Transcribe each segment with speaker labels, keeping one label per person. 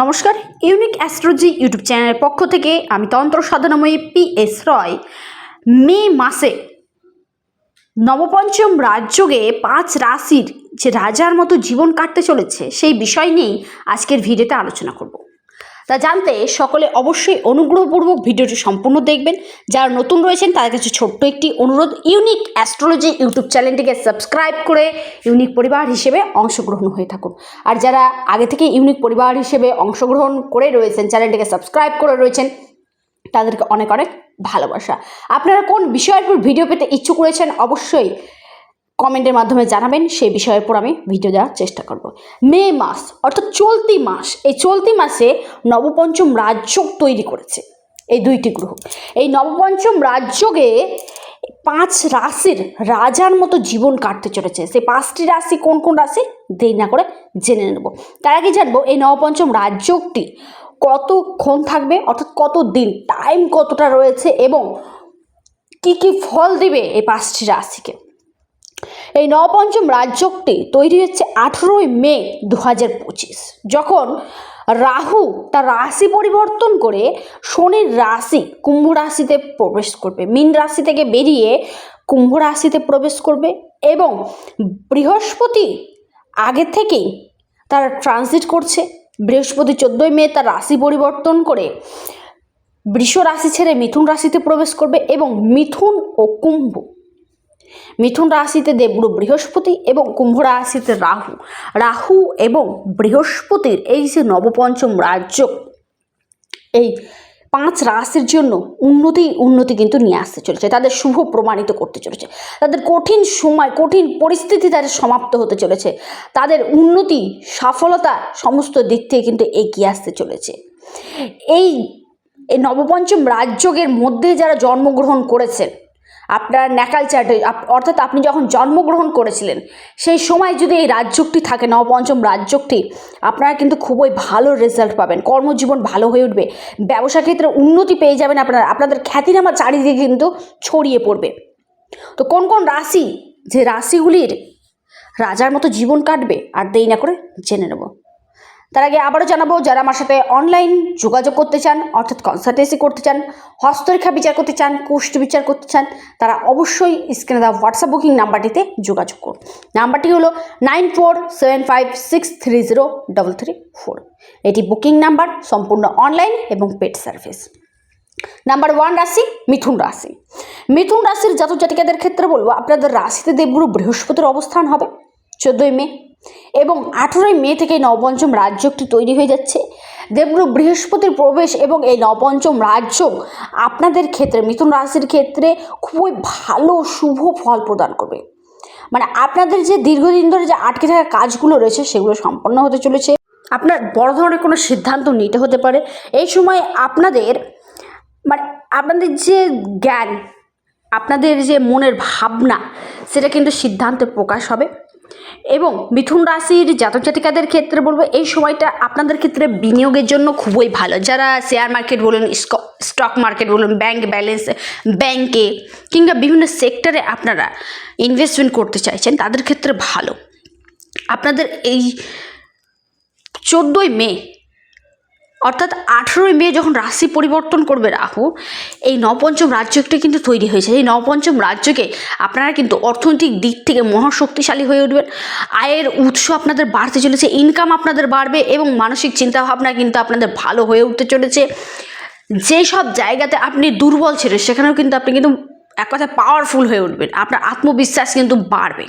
Speaker 1: নমস্কার, unique astrology YouTube চ্যানেলের পক্ষ থেকে আমি তন্ত্র সাধনাময়ী পি এস রয়। মে মাসে নবপঞ্চম রাজযোগে পাঁচ রাশির যে রাজার মতো জীবন কাটতে চলেছে, সেই বিষয় নিয়েই আজকের ভিডিওতে আলোচনা করব। তা জানতে সকলে অবশ্যই অনুগ্রহপূর্বক ভিডিওটি সম্পূর্ণ দেখবেন। যারা নতুন রয়েছেন, তাদের কাছে ছোট্ট একটি অনুরোধ, ইউনিক অ্যাস্ট্রোলজি ইউটিউব চ্যানেলটিকে সাবস্ক্রাইব করে ইউনিক পরিবার হিসেবে অংশগ্রহণ হয়ে থাকুন। আর যারা আগে থেকে ইউনিক পরিবার হিসেবে অংশগ্রহণ করে রয়েছেন, চ্যানেলটিকে সাবস্ক্রাইব করে রয়েছেন, তাদেরকে অনেক অনেক ভালোবাসা। আপনারা কোন বিষয়ের উপর ভিডিও পেতে ইচ্ছুক রয়েছেন, অবশ্যই কমেন্টের মাধ্যমে জানাবেন, সেই বিষয়ের উপর আমি ভিডিও দেওয়ার চেষ্টা করব। মে মাস, অর্থাৎ চলতি মাস, এই চলতি মাসে নবপঞ্চম রাজযোগ তৈরি করেছে এই দুইটি গ্রহ। এই নবপঞ্চম রাজযোগে পাঁচ রাশির রাজার মতো জীবন কাটতে চলেছে। সেই পাঁচটি রাশি কোন কোন রাশি? দেরি না করে জেনে নেব। তার আগে জানব, এই নবপঞ্চম রাজযোগটি কতক্ষণ থাকবে, অর্থাৎ কত দিন টাইম কতটা রয়েছে এবং কি কি ফল দিবে এই পাঁচটি রাশিকে? এই নবপঞ্চম রাজযোগটি তৈরি হচ্ছে আঠেরোই মে দু হাজার পঁচিশ। যখন রাহু তার রাশি পরিবর্তন করে শনির রাশি কুম্ভ রাশিতে প্রবেশ করবে। মীন রাশি থেকে বেরিয়ে কুম্ভ রাশিতে প্রবেশ করবে এবং বৃহস্পতি আগে থেকেই তারা ট্রানজিট করছে। বৃহস্পতি চোদ্দোই মে তার রাশি পরিবর্তন করে বৃষ রাশি ছেড়ে মিথুন রাশিতে প্রবেশ করবে এবং মিথুন ও কুম্ভ মিথুন রাশিতে দেবগুরু বৃহস্পতি এবং কুম্ভ রাশিতে রাহু। রাহু এবং বৃহস্পতির এই যে নবপঞ্চম রাজ্য, এই পাঁচ রাশির জন্য উন্নতি উন্নতি কিন্তু নিয়ে আসতে চলেছে। তাদের শুভ প্রমাণিত করতে চলেছে। তাদের কঠিন সময়, কঠিন পরিস্থিতি তাদের সমাপ্ত হতে চলেছে। তাদের উন্নতি, সফলতা সমস্ত দিক থেকে কিন্তু এগিয়ে আসতে চলেছে। এই নবপঞ্চম রাজযোগের মধ্যে যারা জন্মগ্রহণ করেছেন আপনার ন্যাকাল চার্টে অর্থাৎ আপনি যখন জন্মগ্রহণ করেছিলেন, সেই সময় যদি এই রাজযোগটি থাকে, নবপঞ্চম রাজযোগটি, আপনারা কিন্তু খুবই ভালো রেজাল্ট পাবেন। কর্মজীবন ভালো হয়ে উঠবে। ব্যবসা ক্ষেত্রে উন্নতি পেয়ে যাবেন আপনারা। আপনাদের খ্যাতিনামা চারিদিকে কিন্তু ছড়িয়ে পড়বে। তো কোন কোন রাশি? যে রাশিগুলির রাজার মতো জীবন কাটবে, আর দেরি না করে জেনে নেব। তার আগে আবারও জানাব, যারা আমার সাথে অনলাইন যোগাযোগ করতে চান, অর্থাৎ কনসালটেন্সি করতে চান, হস্তরেখা বিচার করতে চান, কুষ্ঠ বিচার করতে চান, তারা অবশ্যই স্ক্রিনে দেওয়া হোয়াটসঅ্যাপ বুকিং নাম্বারটিতে যোগাযোগ করুন। নাম্বারটি হলো nine four seven five six three zero double three four এটি বুকিং নাম্বার, সম্পূর্ণ অনলাইন এবং পেড সার্ভিস নাম্বার ওয়ান রাশি, মিথুন রাশি। মিথুন রাশির জাতক জাতিকাদের ক্ষেত্রে বলব, আপনাদের রাশিতে দেবগুরু বৃহস্পতির অবস্থান হবে। চোদ্দোই মে এবং আঠেরোই মে থেকে নবপঞ্চম রাজযোগটি তৈরি হয়ে যাচ্ছে। দেবগুরু বৃহস্পতির প্রবেশ এবং এই নবপঞ্চম রাজযোগ আপনাদের ক্ষেত্রে, মিথুন রাশির ক্ষেত্রে খুবই ভালো শুভ ফল প্রদান করবে। মানে আপনাদের যে দীর্ঘদিন ধরে যে আটকে থাকা কাজগুলো রয়েছে, সেগুলো সম্পন্ন হতে চলেছে। আপনার বড় ধরনের কোনো সিদ্ধান্ত নিতে হতে পারে। এই সময় আপনাদের মানে আপনাদের যে জ্ঞান, আপনাদের যে মনের ভাবনা, সেটা কিন্তু সিদ্ধান্তে প্রকাশ হবে। এবং মিথুন রাশির জাতক জাতিকাদের ক্ষেত্রে বলব, এই সময়টা আপনাদের ক্ষেত্রে বিনিয়োগের জন্য খুবই ভালো। যারা শেয়ার মার্কেট বলুন স্টক মার্কেট বলুন ব্যাংক ব্যালেন্স ব্যাংকে কিংবা বিভিন্ন সেক্টরে আপনারা ইনভেস্টমেন্ট করতে চাইছেন, তাদের ক্ষেত্রে ভালো। আপনাদের এই চোদ্দোই মে অর্থাৎ আঠেরোই মে যখন রাশি পরিবর্তন করবে রাহু, এই নবপঞ্চম রাজ্যটি কিন্তু তৈরি হয়েছে। এই নবপঞ্চম রাজ্যকে আপনারা কিন্তু অর্থনৈতিক দিক থেকে মহাশক্তিশালী হয়ে উঠবেন। আয়ের উৎস আপনাদের বাড়তে চলেছে ইনকাম আপনাদের বাড়বে এবং মানসিক চিন্তাভাবনা কিন্তু আপনাদের ভালো হয়ে উঠতে চলেছে। যেসব জায়গাতে আপনি দুর্বল ছিলেন, সেখানেও কিন্তু আপনি কিন্তু এক কথায় পাওয়ারফুল হয়ে উঠবেন। আপনার আত্মবিশ্বাস কিন্তু বাড়বে।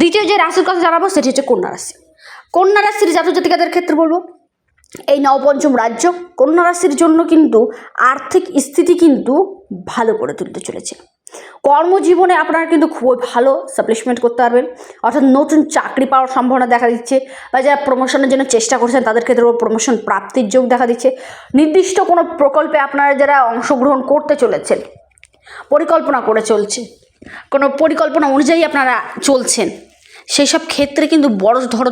Speaker 1: দ্বিতীয় যে রাশির কথা জানাব, সেটি হচ্ছে কন্যা রাশি। কন্যা রাশির জাতক জাতিকাদের ক্ষেত্রে বলব এই নবপঞ্চম রাজ্য কন্যা রাশির জন্য কিন্তু আর্থিক স্থিতি কিন্তু ভালো করে তুলতে চলেছে। কর্মজীবনে আপনারা কিন্তু খুবই ভালো সাপ্লিশমেন্ট করতে পারবেন। অর্থাৎ নতুন চাকরি পাওয়ার সম্ভাবনা দেখা দিচ্ছে বা যারা প্রমোশনের জন্য চেষ্টা করছেন, তাদের ক্ষেত্রে প্রমোশন প্রাপ্তির যোগ দেখা দিচ্ছে। নির্দিষ্ট কোনো প্রকল্পে আপনারা যারা অংশগ্রহণ করতে চলেছেন, পরিকল্পনা করে চলছে কোনো পরিকল্পনা অনুযায়ী আপনারা চলছেন সেই সব ক্ষেত্রে কিন্তু বড় ধর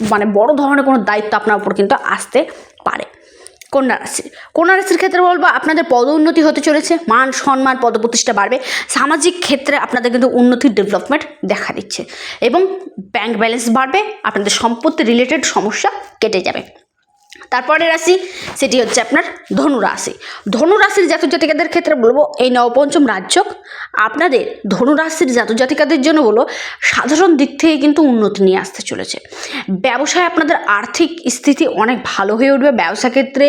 Speaker 1: মানে বড় ধরনের কোনো দায়িত্ব আপনার উপর কিন্তু আসতে পারে। কন্যা রাশি, কন্যা রাশির ক্ষেত্রে বলব, আপনাদের পদোন্নতি হতে চলেছে, মান সম্মান, পদপ্রতিষ্ঠা বাড়বে, সামাজিক ক্ষেত্রে আপনাদের কিন্তু উন্নতির ডেভেলপমেন্ট দেখা দিচ্ছে এবং ব্যাংক ব্যালেন্স বাড়বে, আপনাদের সম্পত্তি রিলেটেড সমস্যা কেটে যাবে। তারপরে রাশি, সেটি হচ্ছে আপনার ধনুরাশি ধনুরাশির ধনু রাশির জাতক জাতিকাদের ক্ষেত্রে বলব, এই নবপঞ্চম রাজ্য আপনাদের ধনুরাশির জাতক জাতিকাদের জন্য বলো সাধারণ দিক থেকে কিন্তু উন্নতি নিয়ে আসতে চলেছে। ব্যবসায় আপনাদের আর্থিক স্থিতি অনেক ভালো হয়ে উঠবে, ব্যবসা ক্ষেত্রে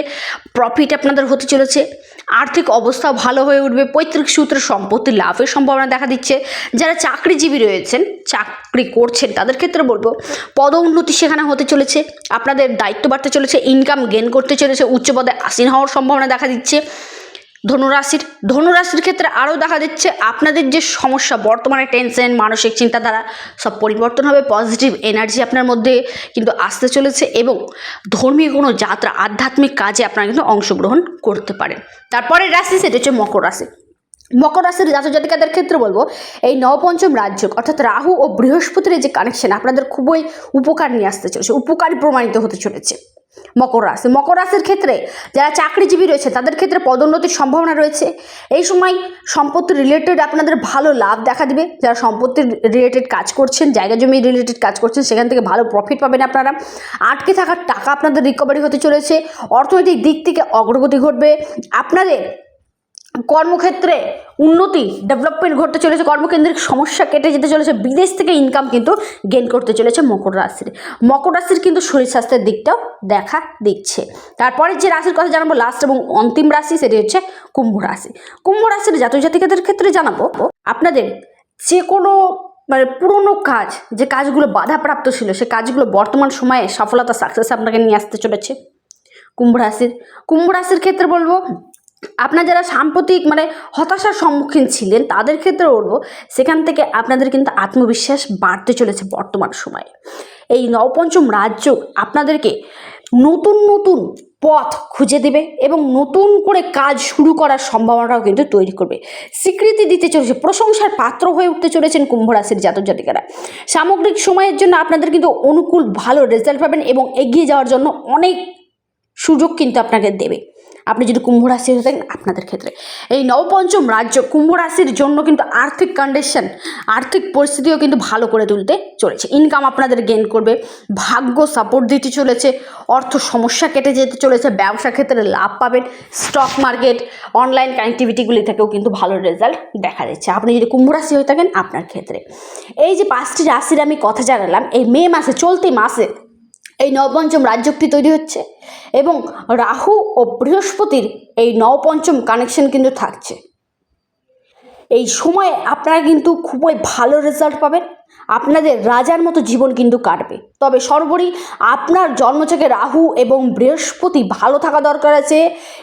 Speaker 1: প্রফিট আপনাদের হতে চলেছে। আর্থিক অবস্থা ভালো হয়ে উঠবে, পৈতৃক সূত্রে সম্পত্তি লাভের সম্ভাবনা দেখা দিচ্ছে। যারা চাকরিজীবী রয়েছেন, চাকরি করছেন, তাদের ক্ষেত্রে বলব পদ উন্নতি সেখানে হতে চলেছে, আপনাদের দায়িত্ব বাড়তে চলেছে ইনকাম গেন করতে চলেছে উচ্চ পদে আসীন হওয়ার সম্ভাবনা দেখা দিচ্ছে। ধনুরাশির ধনুরাশির ক্ষেত্রে আরও দেখা দিচ্ছে আপনাদের যে সমস্যা, বর্তমানে টেনশন, মানসিক চিন্তাধারা, সব পরিবর্তন হবে পজিটিভ এনার্জি আপনার মধ্যে কিন্তু আসতে চলেছে এবং ধর্মীয় কোনো যাত্রা, আধ্যাত্মিক কাজে আপনারা কিন্তু অংশগ্রহণ করতে পারেন। তারপরে রাশি সেটা হচ্ছে মকর রাশি। মকর রাশির জাতক জাতিকাদের ক্ষেত্রে বলব, এই নবপঞ্চম রাজ্য, অর্থাৎ রাহু ও বৃহস্পতির যে কানেকশন আপনাদের খুবই উপকার নিয়ে আসতে চলেছে, উপকারী প্রমাণিত হতে চলেছে মকর রাশি। মকর রাশির ক্ষেত্রে যারা চাকরিজীবী রয়েছে, তাদের ক্ষেত্রে পদোন্নতির সম্ভাবনা রয়েছে। এই সময় সম্পত্তি রিলেটেড আপনাদের ভালো লাভ দেখা দিবে। যারা সম্পত্তি রিলেটেড কাজ করছেন, জায়গা জমি রিলেটেড কাজ করছেন, সেখান থেকে ভালো প্রফিট পাবেন আপনারা। আটকে থাকার টাকা আপনাদের রিকভারি হতে চলেছে। অর্থনৈতিক দিক থেকে অগ্রগতি ঘটবে। আপনাদের কর্মক্ষেত্রে উন্নতি ডেভেলপমেন্ট ঘটতে চলেছে, কর্মকেন্দ্রিক সমস্যা কেটে যেতে চলেছে, বিদেশ থেকে ইনকাম কিন্তু গেন করতে চলেছে মকর রাশির। মকর রাশির কিন্তু শরীর স্বাস্থ্যের দিকটাও দেখা দিচ্ছে। তারপরে যে রাশির কথা জানাব লাস্ট এবং অন্তিম রাশি সেটি হচ্ছে কুম্ভ রাশি। কুম্ভ রাশির জাতক জাতিকাদের ক্ষেত্রে জানাব, আপনাদের যে কোনো মানে পুরনো কাজ, যে কাজগুলো বাধাপ্রাপ্ত ছিল, সে কাজগুলো বর্তমান সময়ে সফলতা সাকসেস আপনাকে নিয়ে আসতে চলেছে। কুম্ভ রাশির কুম্ভ রাশির ক্ষেত্রে বলব আপনার যারা সাম্প্রতিক মানে হতাশার সম্মুখীন ছিলেন, তাদের ক্ষেত্রে বলব, সেখান থেকে আপনাদের কিন্তু আত্মবিশ্বাস বাড়তে চলেছে বর্তমান সময়ে। এই নবপঞ্চম রাজ্য আপনাদেরকে নতুন নতুন পথ খুঁজে দেবে এবং নতুন করে কাজ শুরু করার সম্ভাবনাটাও কিন্তু তৈরি করবে। স্বীকৃতি দিতে চলেছে, প্রশংসার পাত্র হয়ে উঠতে চলেছেন কুম্ভ রাশির জাতক জাতিকারা। সামগ্রিক সময়ের জন্য আপনাদের কিন্তু অনুকূল ভালো রেজাল্ট পাবেন এবং এগিয়ে যাওয়ার জন্য অনেক সুযোগ কিন্তু আপনাকে দেবে। আপনি যদি কুম্ভ রাশি হয়ে থাকেন, আপনাদের ক্ষেত্রে। এই নবপঞ্চম রাজ্য কুম্ভ রাশির জন্য কিন্তু আর্থিক কন্ডিশন আর্থিক পরিস্থিতিও কিন্তু ভালো করে তুলতে চলেছে। ইনকাম আপনাদের গেন করবে, ভাগ্য সাপোর্ট দিতে চলেছে, অর্থ সমস্যা কেটে যেতে চলেছে, ব্যবসা ক্ষেত্রে লাভ পাবেন স্টক মার্কেট অনলাইন কানেক্টিভিটিগুলি থেকেও কিন্তু ভালো রেজাল্ট দেখা যাচ্ছে আপনি যদি কুম্ভ রাশি হয়ে থাকেন, আপনার ক্ষেত্রে। এই যে পাঁচটি রাশির আমি কথা জানালাম, এই মে মাসে, চলতি মাসে এই নবপঞ্চম রাজ্যটি তৈরি হচ্ছে এবং রাহু ও বৃহস্পতির এই নবপঞ্চম কানেকশন কিন্তু থাকছে। এই সময়ে আপনারা কিন্তু খুবই ভালো রেজাল্ট পাবেন। আপনাদের রাজার মতো জীবন কিন্তু কাটবে। তবে সর্বোপরি আপনার জন্মছকে রাহু এবং বৃহস্পতি ভালো থাকা দরকার আছে।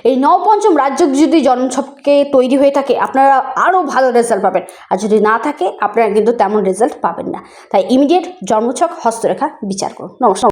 Speaker 1: এই নবপঞ্চম রাজ্য যদি জন্মছকে তৈরি হয়ে থাকে, আপনারা আরও ভালো রেজাল্ট পাবেন। আর যদি না থাকে, আপনারা কিন্তু তেমন রেজাল্ট পাবেন না। তাই ইমিডিয়েট জন্মছক হস্তরেখা বিচার করুন। নমস্কার।